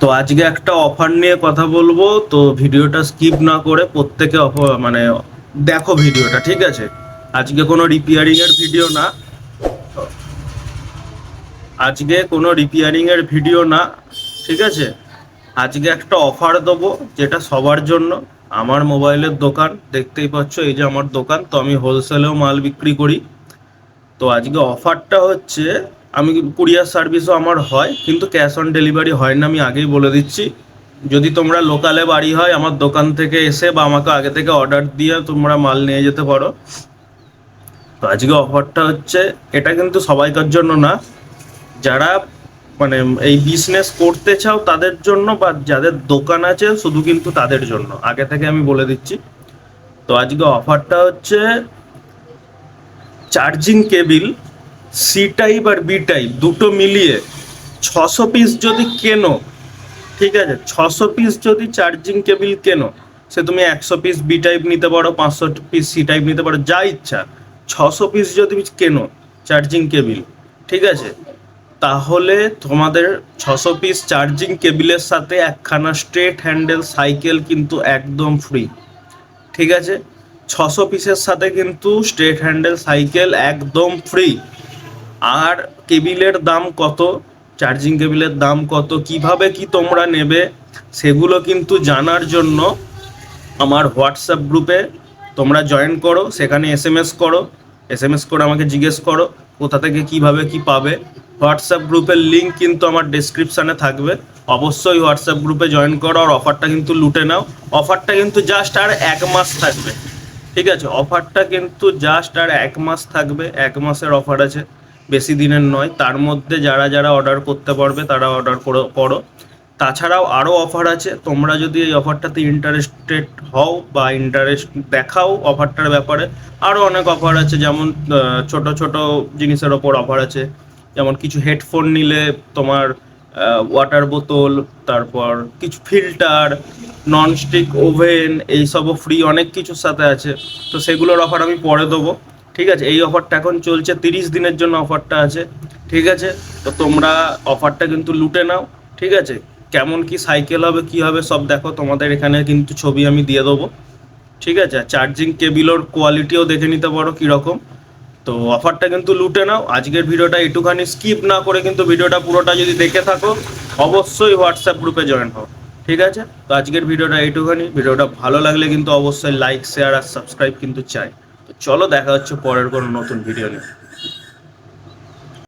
তো আজকে একটা অফার নিয়ে কথা বলব, তো ভিডিওটা স্কিপ না করে প্রত্যেকে মানে দেখো ভিডিওটা, ঠিক আছে? আজকে কোনো রিপেয়ারিং এর ভিডিও না। আজকে কোনো রিপেয়ারিং এর ভিডিও না, ঠিক আছে? আজকে একটা অফার দেবো, যেটা সবার জন্য। আমার মোবাইলের দোকান, দেখতেই পাচ্ছ, এই যে আমার দোকান, তো আমি হোলসেলেও মাল বিক্রি করি। তো আজকে অফারটা হচ্ছে আমি কুরিয়ার সার্ভিসও আমার হয়, কিন্তু ক্যাশ অন ডেলিভারি হয় না, আমি আগেই বলে দিচ্ছি। যদি তোমরা লোকালে বাড়ি হয়, আমার দোকান থেকে এসে বা আমাকে আগে থেকে অর্ডার দিয়ে তোমরা মাল নিয়ে যেতে পারো। তো আজকে অফারটা হচ্ছে, এটা কিন্তু সবাইকার জন্য না। যারা মানে এই বিজনেস করতে চাও তাদের জন্য বা যাদের দোকান আছে, শুধু কিন্তু তাদের জন্য। আগে থেকে আমি বলে দিচ্ছি। তো আজকে অফারটা হচ্ছে, চার্জিং কেবিল সি টাইপ আর বি টাইপ দুটো মিলিয়ে ছশো পিস যদি কেনো, ঠিক আছে, ছশো পিস যদি চার্জিং কেবিল কেনো, সে তুমি একশো পিস বি টাইপ নিতে পারো, পাঁচশো পিস সি টাইপ নিতে পারো, যা ইচ্ছা, ছশো পিস যদি কেনো চার্জিং কেবিল ঠিক আছে, তাহলে তোমাদের ছশো পিস চার্জিং কেবিলের সাথে একখানা স্ট্রেট হ্যান্ডেল সাইকেল কিন্তু একদম ফ্রি ঠিক আছে, ছশো পিসের সাথে কিন্তু স্ট্রেট হ্যান্ডেল সাইকেল একদম ফ্রি আর কেবিলের দাম কত? চার্জিং কেবিলের দাম কত? কীভাবে কি তোমরা নেবে? সেগুলো কিন্তু জানার জন্য আমার হোয়াটসঅ্যাপ গ্রুপে তোমরা জয়েন করো, সেখানে এস এম এস করো এস এম এস করে আমাকে জিজ্ঞেস করো, কোথা থেকে কীভাবে কি পাবে। হোয়াটসঅ্যাপ গ্রুপের লিঙ্ক কিন্তু আমার ডেসক্রিপশানে থাকবে। অবশ্যই হোয়াটসঅ্যাপ গ্রুপে জয়েন করো আর অফারটা কিন্তু লুটে নাও। অফারটা কিন্তু জাস্ট আর এক মাস থাকবে। ঠিক আছে? অফারটা কিন্তু জাস্ট আর এক মাস থাকবে, এক মাসের অফার আছে। বেশি দিনের নয়, তার মধ্যে যারা যারা অর্ডার করতে পারবে তারা অর্ডার করো করো। তাছাড়াও আরও অফার আছে, তোমরা যদি এই অফারটাতে ইন্টারেস্টেড হও বা ইন্টারেস্ট দেখাও অফারটার ব্যাপারে আরও অনেক অফার আছে, যেমন ছোট ছোট জিনিসের ওপর অফার আছে। যেমন কিছু হেডফোন নিলে তোমার ওয়াটার বোতল তারপর কিছু ফিল্টার ননস্টিক ওভেন এইসবও ফ্রি অনেক কিছুর সাথে আছে। তো সেগুলোর অফার আমি পরে দেবো। ঠিক আছে? এই অফারটা এখন চলছে, তিরিশ দিনের জন্য অফারটা আছে, ঠিক আছে? তো তোমরা অফারটা কিন্তু লুটে নাও, ঠিক আছে? কেমন কি সাইকেল হবে, কি হবে, সব দেখো। তোমাদের এখানে কিন্তু ছবি আমি দিয়ে দেবো, ঠিক আছে? চার্জিং কেবিলোর কোয়ালিটিও দেখে নিতে পারো কীরকম। তো অফারটা কিন্তু লুটে নাও। আজকের ভিডিওটা একটুখানি স্কিপ না করে কিন্তু ভিডিওটা পুরোটা যদি দেখে থাকো, অবশ্যই হোয়াটসঅ্যাপ গ্রুপে জয়েন হও, ঠিক আছে? তো আজকের ভিডিওটা এইটুখানি ভিডিওটা ভালো লাগলে কিন্তু অবশ্যই লাইক শেয়ার আর সাবস্ক্রাইব কিন্তু চাই। তো চলো দেখা হচ্ছে পরের কোনো নতুন ভিডিও নিয়ে।